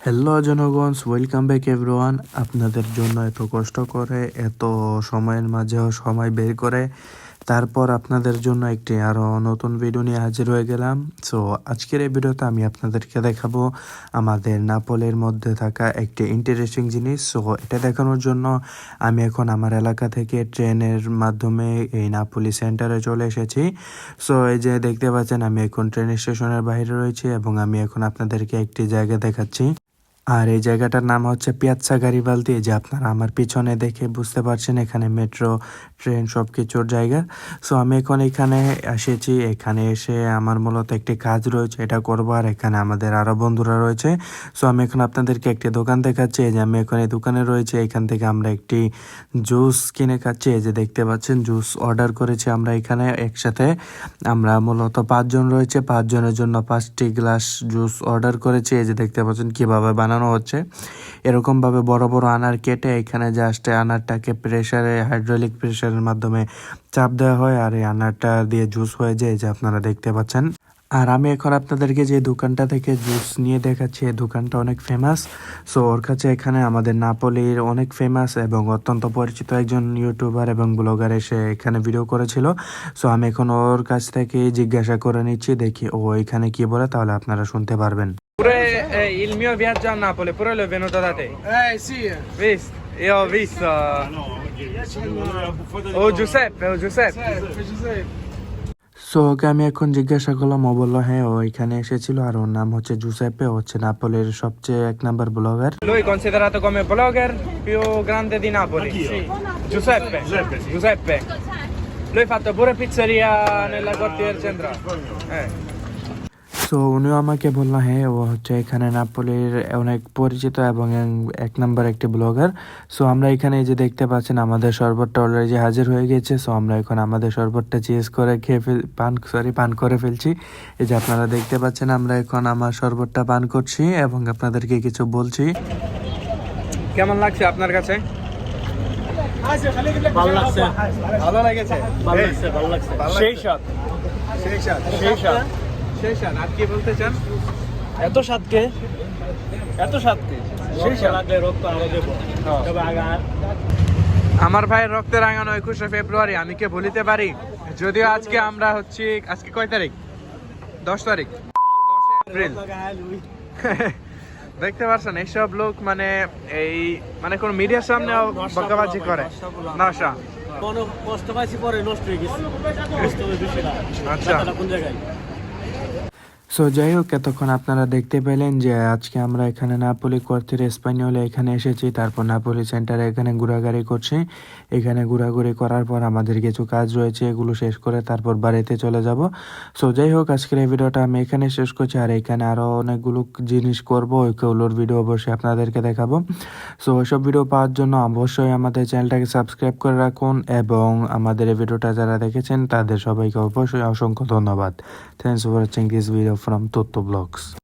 Hello জনগণ welcome back everyone আপনাদের জন্য এত কষ্ট করে, এত সময়ের মাঝেও সময় বের করে, তারপর আপনাদের জন্য একটি আরও নতুন ভিডিও নিয়ে হাজির হয়ে গেলাম। সো আজকের এই ভিডিওতে আমি আপনাদেরকে দেখাবো আমাদের নাপোলের মধ্যে থাকা একটি ইন্টারেস্টিং জিনিস। সো এটা দেখানোর জন্য আমি এখন আমার এলাকা থেকে ট্রেনের মাধ্যমে এই নাপোলি সেন্টারে চলে এসেছি। সো এই যে দেখতে পাচ্ছেন, আমি এখন ট্রেন স্টেশনের বাইরে রয়েছি এবং আমি এখন আপনাদেরকে একটি জায়গা দেখাচ্ছি। আর এই জায়গাটার নাম হচ্ছে পিয়াচ্ছা গারিবালদি যে আপনারা আমার পিছনে দেখে বুঝতে পারছেন এখানে মেট্রো, ট্রেন সব কিছুর জায়গা। সো আমি এখন এখানে এসেছি, এখানে এসে আমার মূলত একটি কাজ রয়েছে, এটা করব। আর এখানে আমাদের আরও বন্ধুরা রয়েছে। সো আমি এখন আপনাদেরকে একটি দোকান দেখাচ্ছি, এই যে আমি এখন এই দোকানে রয়েছে। এখান থেকে আমরা একটি জুস কিনে খাচ্ছি, এই যে দেখতে পাচ্ছেন, জুস অর্ডার করেছি আমরা এখানে একসাথে। আমরা মূলত পাঁচজন রয়েছে, পাঁচজনের জন্য পাঁচটি গ্লাস জুস অর্ডার করেছি, এই যে দেখতে পাচ্ছেন, কীভাবে বানানো হচ্ছে। এরকমভাবে বড় বড় আনার কেটে এখানে জাস্ট আনারটাকে প্রেসারে হাইড্রোলিক প্রেসারের মাধ্যমে চাপ দেওয়া হয় আর এই আনারটা দিয়ে জুস হয়ে যায় যে আপনারা দেখতে পাচ্ছেন। আর আমি এখন আপনাদেরকে যে দোকানটা থেকে জুস নিয়ে দেখাচ্ছি, এই দোকানটা অনেক ফেমাস সো ওর কাছে এখানে আমাদের নাপোলির অনেক ফেমাস এবং অত্যন্ত পরিচিত একজন ইউটিউবার এবং ব্লগার এসে এখানে ভিডিও করেছিল। সো আমি এখন ওর কাছ থেকে জিজ্ঞাসা করে নিচ্ছি, দেখি ও এখানে কি বলে, তাহলে আপনারা শুনতে পারবেন। Pure eh, il mio viaggio a Napoli, pure l'ho venuto da te. Eh sì, Visto? Io ho visto. Oh Giuseppe, oh Giuseppe. Giuseppe, Giuseppe. So okay আমি এখন জিজ্ঞাসা করলাম ও বলল হ্যাঁ ও এখানে এসেছিল আর ওর নাম হচ্ছে জুসেপে হচ্ছে নাপোলের সবচেয়ে এক number blogger Lui è considerato come blogger più grande di Napoli. Sì. Giuseppe. Giuseppe. Lui ha fatto pure pizzeria nella quartier centrale. Eh. So উনিও আমাকে বলল হ্যাঁ ও হচ্ছে এখানে নাপোলির অনেক পরিচিত এবং এক নম্বর একটি ব্লগার। সো আমরা এখানে এই যে দেখতে পাচ্ছেন আমাদের শরবতটা অলরেডি হাজির হয়ে গেছে। সো আমরা এখন আমাদের শরবতটা চেস করে খেয়ে ফেল পান সরি পান করে ফেলছি। এই যে আপনারা দেখতে পাচ্ছেন আমরা এখন আমার শরবতটা পান করছি এবং আপনাদেরকে কিছু বলছি। কেমন লাগছে আপনার কাছে? ভালো লাগছে ভালো লেগেছে। ভালো লাগছে ভালো লাগছে। সেই স্বাদ। সেই স্বাদ। সেই স্বাদ। সেই স্বাদ আর কি বলতে চান? এত স্বাদকে এত স্বাদকে সেই স্বাদ রক্ত আরও দেবো। তবে আগে আমার ভাইয়ের রক্তে রাঙানো একুশে ফেব্রুয়ারি আমি কে ভুলিতে পারি? যদিও আজকে আমরা হচ্ছি আজকে কয় তারিখ? দশ তারিখ। দশে এপ্রিল। দেখতে পাচ্ছেন এইসব লোক মানে এই মানে কোন মিডিয়ার সামনে বকাবাজি করে। নশা কোনো কষ্ট পাইছি পরে নষ্ট হয়ে গেছে। আচ্ছা। কোন জায়গায়? সো যাই হোক এতক্ষণ আপনারা দেখতে পেলেন যে আজকে আমরা এখানে নাপোলি কোয়ার্থের স্পানিওলে এখানে এসেছি, তারপর নাপোলি সেন্টারে এখানে ঘোরাঘুরি করছি। এখানে ঘোরাঘুরি করার পর আমাদের কিছু কাজ রয়েছে, এগুলো শেষ করে তারপর বাড়িতে চলে যাব। সো যাই হোক আজকের এই ভিডিওটা আমি এখানে শেষ করছি, আর এখানে আরও অনেকগুলো জিনিস করব ওইগুলোর ভিডিও অবশ্যই আপনাদেরকে দেখাবো। সো ওইসব ভিডিও পাওয়ার জন্য অবশ্যই আমাদের চ্যানেলটাকে সাবস্ক্রাইব করে রাখুন, এবং আমাদের এই ভিডিওটা যারা দেখেছেন, তাদের সবাইকে অবশ্যই অসংখ্য ধন্যবাদ। Thanks for watching this video from Toto Blocks.